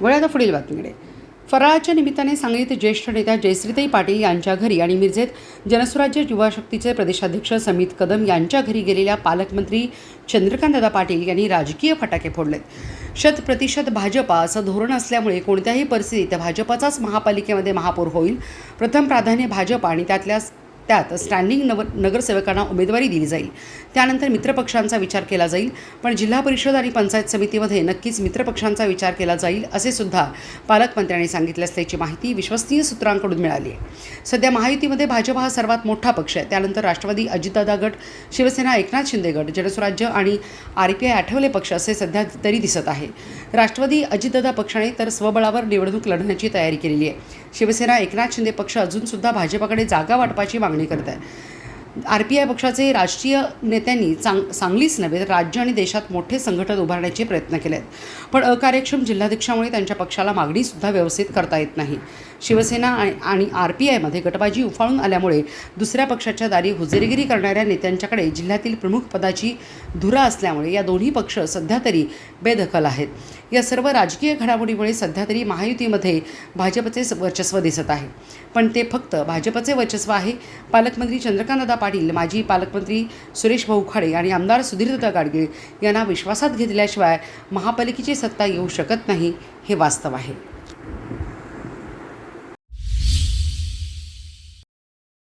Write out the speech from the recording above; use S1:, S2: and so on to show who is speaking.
S1: वळ्यात पुढील बातमीकडे. फराळाच्या निमित्ताने सांगलीत ज्येष्ठ नेत्या जयश्रीताई पाटील यांच्या घरी आणि मिरजेत जनसुराज्य युवा शक्तीचे प्रदेशाध्यक्ष समित कदम यांच्या घरी गेलेल्या पालकमंत्री चंद्रकांतदादा पाटील यांनी राजकीय फटाके फोडलेत. शत प्रतिशत भाजपा असं धोरण असल्यामुळे कोणत्याही परिस्थितीत भाजपाचाच महापालिकेमध्ये महापौर होईल. प्रथम प्राधान्य भाजप आणि त्यातल्या त्यात स्टँडिंग नव नगरसेवकांना उमेदवारी दिली जाईल. त्यानंतर मित्रपक्षांचा विचार केला जाईल पण जिल्हा परिषद आणि पंचायत समितीमध्ये नक्कीच मित्रपक्षांचा विचार केला जाईल असे सुद्धा पालकमंत्र्यांनी सांगितले असल्याची माहिती विश्वसनीय सूत्रांकडून मिळाली आहे. सध्या महायुतीमध्ये भाजप हा सर्वात मोठा पक्ष आहे. त्यानंतर राष्ट्रवादी अजितदादा गट शिवसेना एकनाथ शिंदे गट जनस्वराज्य आणि आर पी आय आठवले पक्ष असे सध्या तरी दिसत आहे. राष्ट्रवादी अजितदादा पक्षाने तर स्वबळावर निवडणूक लढण्याची तयारी केलेली आहे. शिवसेना एकनाथ शिंदे पक्ष अजूनसुद्धा भाजपाकडे जागा वाटपाची मागणी करत आहे आर पी आय पक्षाचे राष्ट्रीय नेत्यांनी चांग सांगलीच नव्हे तर राज्य आणि देशात मोठे संघटन उभारण्याचे प्रयत्न केले आहेत पण अकार्यक्षम जिल्हाध्यक्षामुळे त्यांच्या पक्षाला मागणीसुद्धा व्यवस्थित करता येत नाही. शिवसेना आणि आणि आर पी आयमध्ये गटबाजी उफाळून आल्यामुळे दुसऱ्या पक्षाच्या दारी हुजेरगिरी करणाऱ्या नेत्यांच्याकडे जिल्ह्यातील प्रमुख पदाची धुरा असल्यामुळे या दोन्ही पक्ष सध्या तरी बेदखल आहेत. या सर्व राजकीय घडामोडीमुळे सध्या तरी महायुतीमध्ये भाजपचे वर्चस्व दिसत आहे. पण ते फक्त भाजपचे वर्चस्व आहे. पालकमंत्री चंद्रकांतदा पाटील माजी पालकमंत्री सुरेश भाऊ खाडे आणि आमदार सुधीरदत्ता गाडगीळ यांना विश्वासात घेतल्याशिवाय महापालिकेची सत्ता येऊ शकत नाही हे वास्तव आहे.